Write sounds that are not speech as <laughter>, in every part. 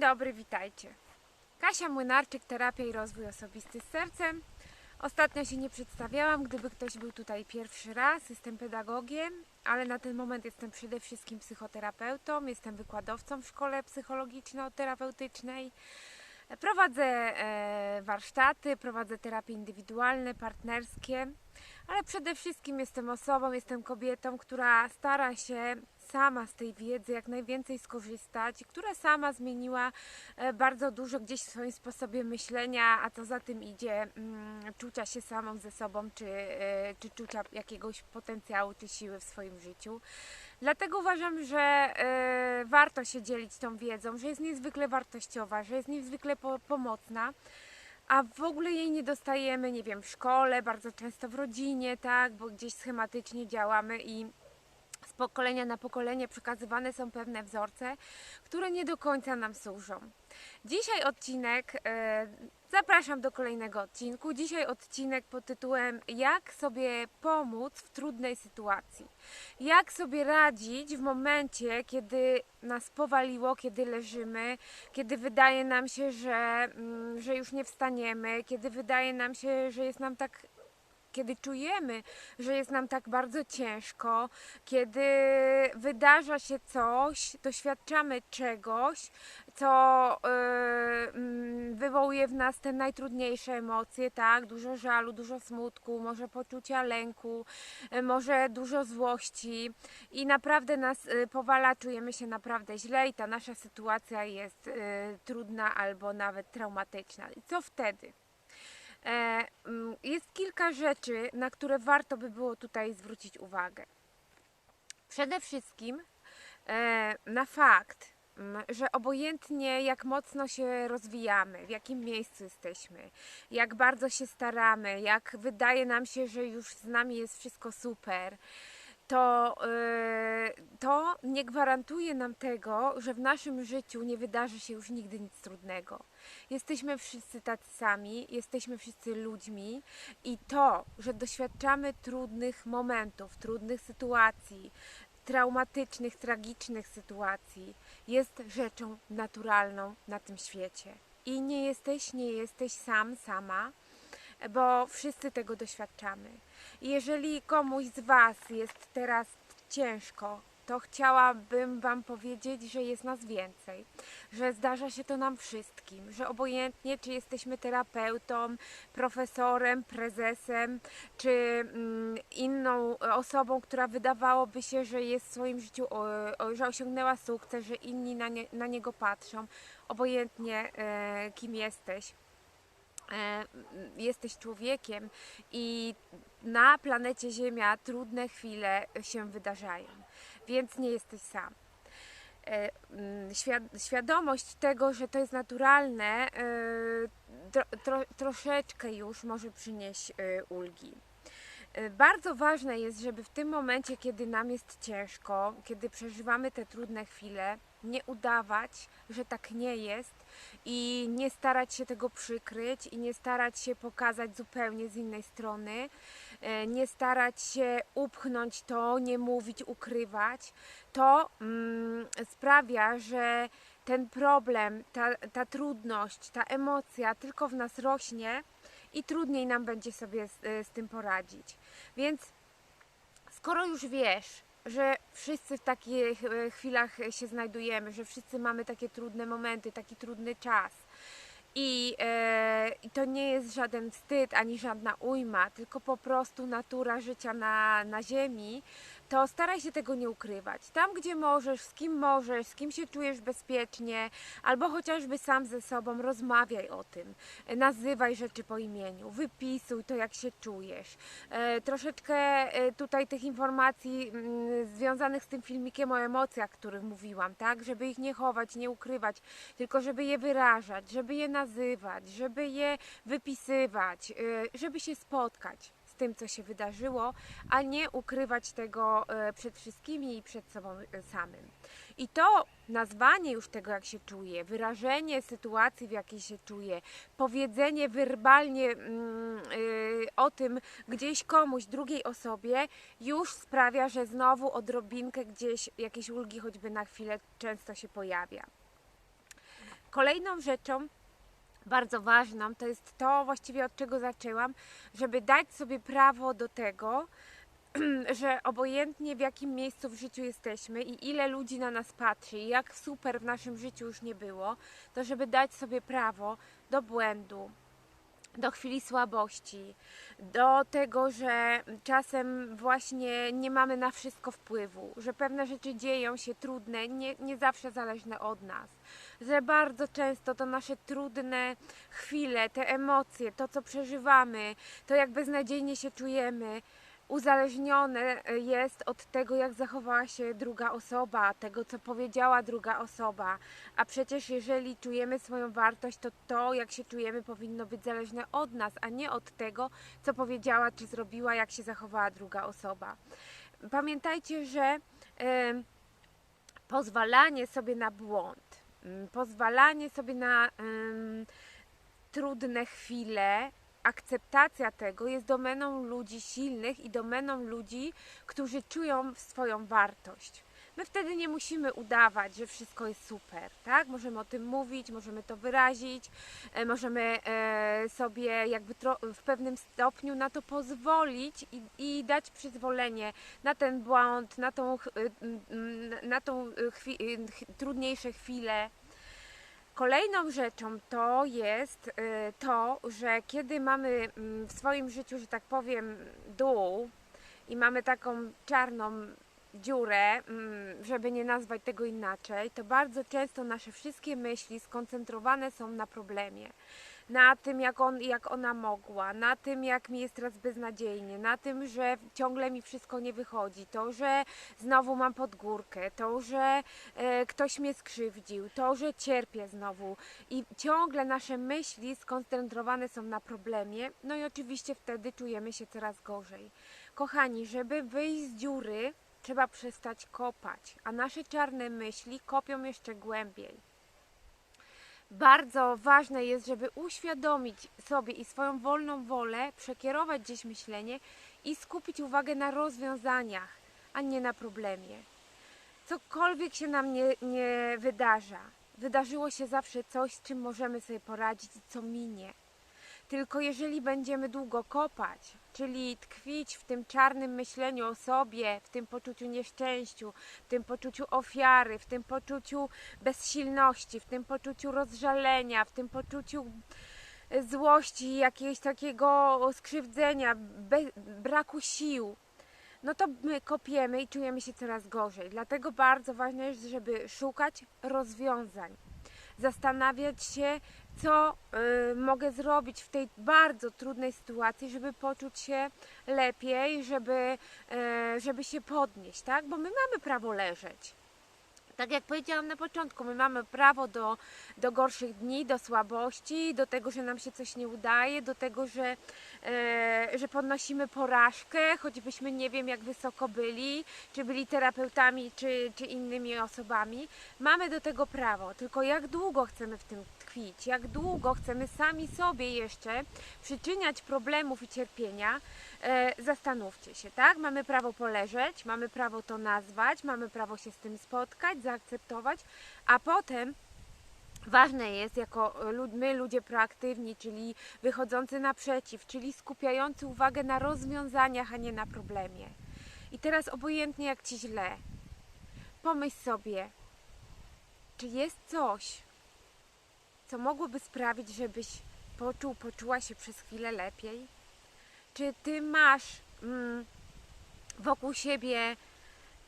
dobry, witajcie. Kasia Młynarczyk, terapia i rozwój osobisty z sercem. Ostatnio się nie przedstawiałam, gdyby ktoś był tutaj pierwszy raz. Jestem pedagogiem, ale na ten moment jestem przede wszystkim psychoterapeutą. Jestem wykładowcą w szkole psychologiczno-terapeutycznej. Prowadzę e, warsztaty, prowadzę terapie indywidualne, partnerskie, ale przede wszystkim jestem osobą, jestem kobietą, która stara się sama z tej wiedzy jak najwięcej skorzystać, która sama zmieniła e, bardzo dużo gdzieś w swoim sposobie myślenia, a co za tym idzie, mm, czucia się samą ze sobą, czy, e, czy czucia jakiegoś potencjału, czy siły w swoim życiu. Dlatego uważam, że e, warto się dzielić tą wiedzą, że jest niezwykle wartościowa, że jest niezwykle po, pomocna. A w ogóle jej nie dostajemy, nie wiem, w szkole, bardzo często w rodzinie, tak, bo gdzieś schematycznie działamy i z pokolenia na pokolenie przekazywane są pewne wzorce, które nie do końca nam służą. Dzisiaj odcinek, e, zapraszam do kolejnego odcinku. Dzisiaj odcinek pod tytułem Jak sobie pomóc w trudnej sytuacji. Jak sobie radzić w momencie, kiedy nas powaliło, kiedy leżymy, kiedy wydaje nam się, że, mm, że już nie wstaniemy, kiedy wydaje nam się, że jest nam tak kiedy czujemy, że jest nam tak bardzo ciężko, kiedy wydarza się coś, doświadczamy czegoś, co yy, wywołuje w nas te najtrudniejsze emocje, tak? Dużo żalu, dużo smutku, może poczucia lęku, yy, może dużo złości i naprawdę nas yy, powala, czujemy się naprawdę źle i ta nasza sytuacja jest yy, trudna albo nawet traumatyczna. I co wtedy? E, mm, Jest kilka rzeczy, na które warto by było tutaj zwrócić uwagę. Przede wszystkim e, na fakt, mm, że obojętnie jak mocno się rozwijamy, w jakim miejscu jesteśmy, jak bardzo się staramy, jak wydaje nam się, że już z nami jest wszystko super, to, e, to nie gwarantuje nam tego, że w naszym życiu nie wydarzy się już nigdy nic trudnego. Jesteśmy wszyscy tacy sami, jesteśmy wszyscy ludźmi i to, że doświadczamy trudnych momentów, trudnych sytuacji, traumatycznych, tragicznych sytuacji, jest rzeczą naturalną na tym świecie. I nie jesteś, nie jesteś sam, sama, bo wszyscy tego doświadczamy. Jeżeli komuś z Was jest teraz ciężko, to chciałabym Wam powiedzieć, że jest nas więcej, że zdarza się to nam wszystkim, że obojętnie czy jesteśmy terapeutą, profesorem, prezesem, czy mm, inną osobą, która wydawałoby się, że jest w swoim życiu, że osiągnęła sukces, że inni na, nie, na niego patrzą, obojętnie e, kim jesteś jesteś człowiekiem i na planecie Ziemia trudne chwile się wydarzają, więc nie jesteś sam. E, mm, świad- Świadomość tego, że to jest naturalne, e, tro, tro, troszeczkę już może przynieść e, ulgi. E, Bardzo ważne jest, żeby w tym momencie, kiedy nam jest ciężko, kiedy przeżywamy te trudne chwile, nie udawać, że tak nie jest i nie starać się tego przykryć i nie starać się pokazać zupełnie z innej strony, e, nie starać się upchnąć to, nie mówić, ukrywać. To mm, sprawia, że ten problem, ta, ta trudność, ta emocja tylko w nas rośnie i trudniej nam będzie sobie z, e, z tym poradzić. Więc skoro już wiesz, że wszyscy w takich e, chwilach się znajdujemy, że wszyscy mamy takie trudne momenty, taki trudny czas. I, e, I to nie jest żaden wstyd ani żadna ujma, tylko po prostu natura życia na, na Ziemi, to staraj się tego nie ukrywać. Tam, gdzie możesz, z kim możesz, z kim się czujesz bezpiecznie, albo chociażby sam ze sobą, rozmawiaj o tym. Nazywaj rzeczy po imieniu, wypisuj to, jak się czujesz. E, troszeczkę e, tutaj tych informacji mm, związanych z tym filmikiem o emocjach, o których mówiłam, tak? Żeby ich nie chować, nie ukrywać, tylko żeby je wyrażać, żeby je nazywać, żeby je wypisywać, e, żeby się spotkać tym, co się wydarzyło, a nie ukrywać tego e, przed wszystkimi i przed sobą e, samym. I to nazwanie już tego, jak się czuje, wyrażenie sytuacji, w jakiej się czuje, powiedzenie werbalnie mm, y, o tym gdzieś komuś, drugiej osobie, już sprawia, że znowu odrobinkę gdzieś jakieś ulgi choćby na chwilę często się pojawia. Kolejną rzeczą, bardzo ważną, to jest to właściwie od czego zaczęłam, żeby dać sobie prawo do tego, <clears throat> że obojętnie w jakim miejscu w życiu jesteśmy i ile ludzi na nas patrzy, i jak super w naszym życiu już nie było, to żeby dać sobie prawo do błędu, do chwili słabości, do tego, że czasem właśnie nie mamy na wszystko wpływu, że pewne rzeczy dzieją się trudne, nie, nie zawsze zależne od nas, że bardzo często to nasze trudne chwile, te emocje, to co przeżywamy, to jak beznadziejnie się czujemy, uzależnione jest od tego, jak zachowała się druga osoba, tego, co powiedziała druga osoba. A przecież, jeżeli czujemy swoją wartość, to to, jak się czujemy, powinno być zależne od nas, a nie od tego, co powiedziała czy zrobiła, jak się zachowała druga osoba. Pamiętajcie, że e, pozwalanie sobie na błąd, mm, pozwalanie sobie na em, trudne chwile, akceptacja tego jest domeną ludzi silnych i domeną ludzi, którzy czują swoją wartość. My wtedy nie musimy udawać, że wszystko jest super, tak? Możemy o tym mówić, możemy to wyrazić, e, możemy e, sobie jakby w pewnym stopniu na to pozwolić i, i dać przyzwolenie na ten błąd, na tą, y, na tą y, chwi- y, trudniejsze chwile. Kolejną rzeczą to jest y, to, że kiedy mamy mm, w swoim życiu, że tak powiem, dół i mamy taką czarną dziurę, mm, żeby nie nazwać tego inaczej, to bardzo często nasze wszystkie myśli skoncentrowane są na problemie. Na tym, jak, on, jak ona mogła, na tym, jak mi jest teraz beznadziejnie, na tym, że ciągle mi wszystko nie wychodzi, to, że znowu mam podgórkę, to, że e, ktoś mnie skrzywdził, to, że cierpię znowu. I ciągle nasze myśli skoncentrowane są na problemie, no i oczywiście wtedy czujemy się coraz gorzej. Kochani, żeby wyjść z dziury, trzeba przestać kopać, a nasze czarne myśli kopią jeszcze głębiej. Bardzo ważne jest, żeby uświadomić sobie i swoją wolną wolę, przekierować gdzieś myślenie i skupić uwagę na rozwiązaniach, a nie na problemie. Cokolwiek się nam nie, nie wydarza, wydarzyło się zawsze coś, z czym możemy sobie poradzić i co minie. Tylko jeżeli będziemy długo kopać, czyli tkwić w tym czarnym myśleniu o sobie, w tym poczuciu nieszczęściu, w tym poczuciu ofiary, w tym poczuciu bezsilności, w tym poczuciu rozżalenia, w tym poczuciu e, złości, jakiegoś takiego skrzywdzenia, braku sił, no to my kopiemy i czujemy się coraz gorzej. Dlatego bardzo ważne jest, żeby szukać rozwiązań, zastanawiać się, co y, mogę zrobić w tej bardzo trudnej sytuacji, żeby poczuć się lepiej, żeby, y, żeby się podnieść, tak? Bo my mamy prawo leżeć. Tak jak powiedziałam na początku, my mamy prawo do, do gorszych dni, do słabości, do tego, że nam się coś nie udaje, do tego, że, e, że podnosimy porażkę, choćbyśmy nie wiem jak wysoko byli, czy byli terapeutami, czy, czy innymi osobami. Mamy do tego prawo, tylko jak długo chcemy w tym tkwić, jak długo chcemy sami sobie jeszcze przyczyniać problemów i cierpienia, e, zastanówcie się, tak? Mamy prawo poleżeć, mamy prawo to nazwać, mamy prawo się z tym spotkać, zaakceptować, a potem Ważne jest, jako my, ludzie proaktywni, czyli wychodzący naprzeciw, czyli skupiający uwagę na rozwiązaniach, a nie na problemie. I teraz obojętnie jak ci źle, pomyśl sobie, czy jest coś, co mogłoby sprawić, żebyś poczuł, poczuła się przez chwilę lepiej? Czy ty masz mm, wokół siebie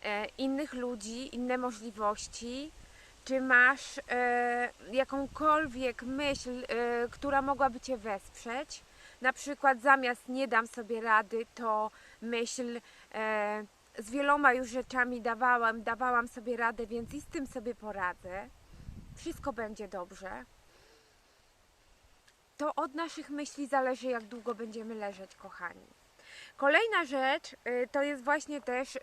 e, innych ludzi, inne możliwości? Czy masz e, jakąkolwiek myśl, e, która mogłaby Cię wesprzeć? Na przykład zamiast nie dam sobie rady, to myśl e, z wieloma już rzeczami dawałam, dawałam sobie radę, więc i z tym sobie poradzę. Wszystko będzie dobrze. To od naszych myśli zależy, jak długo będziemy leżeć, kochani. Kolejna rzecz y, to jest właśnie też y,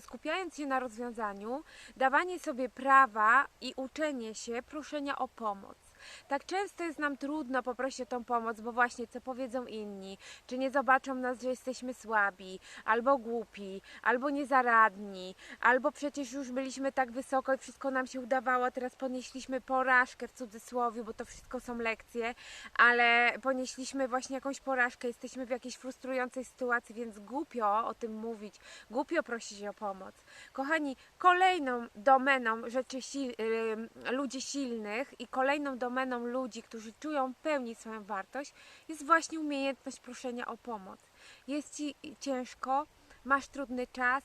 skupiając się na rozwiązaniu, dawanie sobie prawa i uczenie się proszenia o pomoc. Tak często jest nam trudno poprosić o tą pomoc, bo właśnie co powiedzą inni, czy nie zobaczą nas, że jesteśmy słabi, albo głupi, albo niezaradni, albo przecież już byliśmy tak wysoko i wszystko nam się udawało, teraz ponieśliśmy porażkę w cudzysłowie, bo to wszystko są lekcje, ale ponieśliśmy właśnie jakąś porażkę, jesteśmy w jakiejś frustrującej sytuacji, więc głupio o tym mówić, głupio prosić o pomoc. Kochani, kolejną domeną rzeczy ym, ludzi silnych i kolejną domeną ludzi, którzy czują w pełni swoją wartość, jest właśnie umiejętność proszenia o pomoc. Jest ci ciężko, masz trudny czas,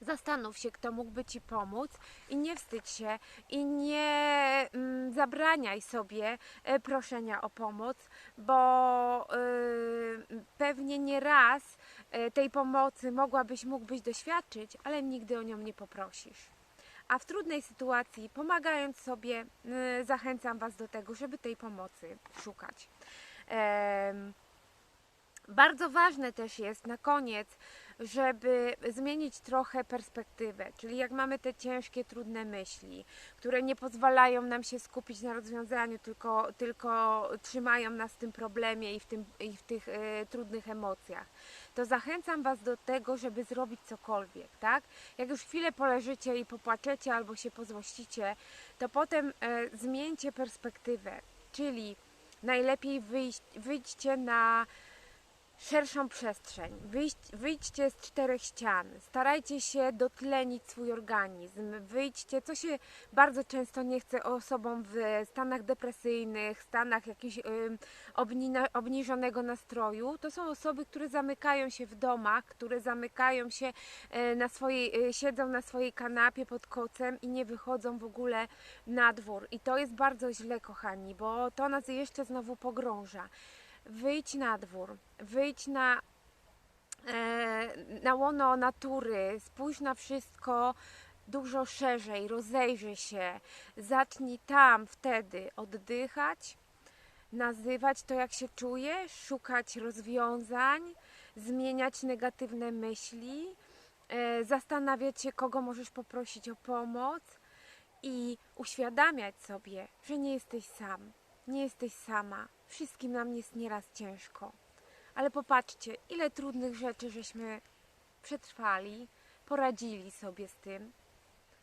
Zastanów się, kto mógłby Ci pomóc i nie wstydź się i nie mm, zabraniaj sobie e, proszenia o pomoc, bo y, pewnie nie raz e, tej pomocy mogłabyś, mógłbyś doświadczyć, ale nigdy o nią nie poprosisz. A w trudnej sytuacji, pomagając sobie, y, zachęcam Was do tego, żeby tej pomocy szukać. Bardzo ważne też jest na koniec, żeby zmienić trochę perspektywę, czyli jak mamy te ciężkie, trudne myśli, które nie pozwalają nam się skupić na rozwiązaniu, tylko, tylko trzymają nas w tym problemie i w, tym, i w tych e, trudnych emocjach, to zachęcam Was do tego, żeby zrobić cokolwiek, tak? Jak już chwilę poleżycie i popłaczecie albo się pozłościcie, to potem e, zmieńcie perspektywę, czyli najlepiej wyjść, wyjdźcie na szerszą przestrzeń. Wyjdźcie z czterech ścian. Starajcie się dotlenić swój organizm. Wyjdźcie, co się bardzo często nie chce osobom w stanach depresyjnych, stanach jakiegoś obnina, obniżonego nastroju. To są osoby, które zamykają się w domach, które zamykają się e, na swojej, e, siedzą na swojej kanapie pod kocem i nie wychodzą w ogóle na dwór. I to jest bardzo źle, kochani, bo to nas jeszcze znowu pogrąża wyjdź na dwór, wyjdź na, e, na łono natury, spójrz na wszystko dużo szerzej, rozejrzyj się, zacznij tam wtedy oddychać, nazywać to, jak się czujesz, szukać rozwiązań, zmieniać negatywne myśli, e, zastanawiać się, kogo możesz poprosić o pomoc i uświadamiać sobie, że nie jesteś sam, nie jesteś sama. Wszystkim nam jest nieraz ciężko. Ale popatrzcie, ile trudnych rzeczy żeśmy przetrwali, poradzili sobie z tym.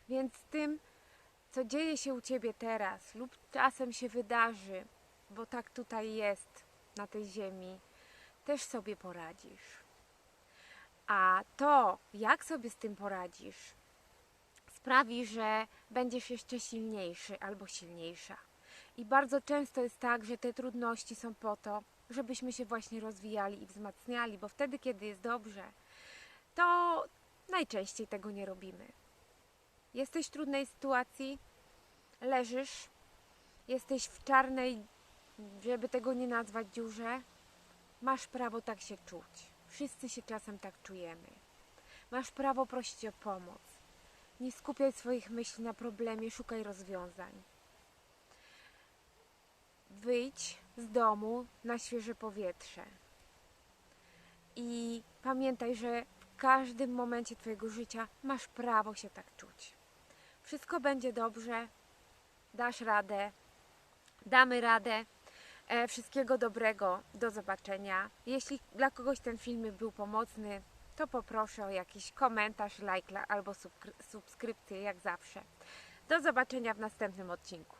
Więc tym, co dzieje się u Ciebie teraz lub czasem się wydarzy, bo tak tutaj jest na tej ziemi, też sobie poradzisz. A to, jak sobie z tym poradzisz, sprawi, że będziesz jeszcze silniejszy albo silniejsza. I bardzo często jest tak, że te trudności są po to, żebyśmy się właśnie rozwijali i wzmacniali, bo wtedy, kiedy jest dobrze, to najczęściej tego nie robimy. Jesteś w trudnej sytuacji, leżysz, jesteś w czarnej, żeby tego nie nazwać dziurze, masz prawo tak się czuć. Wszyscy się czasem tak czujemy. Masz prawo prosić o pomoc. Nie skupiaj swoich myśli na problemie, szukaj rozwiązań wyjdź z domu na świeże powietrze. I pamiętaj, że w każdym momencie Twojego życia masz prawo się tak czuć. Wszystko będzie dobrze, dasz radę, damy radę. E, wszystkiego dobrego, do zobaczenia. Jeśli dla kogoś ten filmik był pomocny, to poproszę o jakiś komentarz, like albo subskrypcję, jak zawsze. Do zobaczenia w następnym odcinku.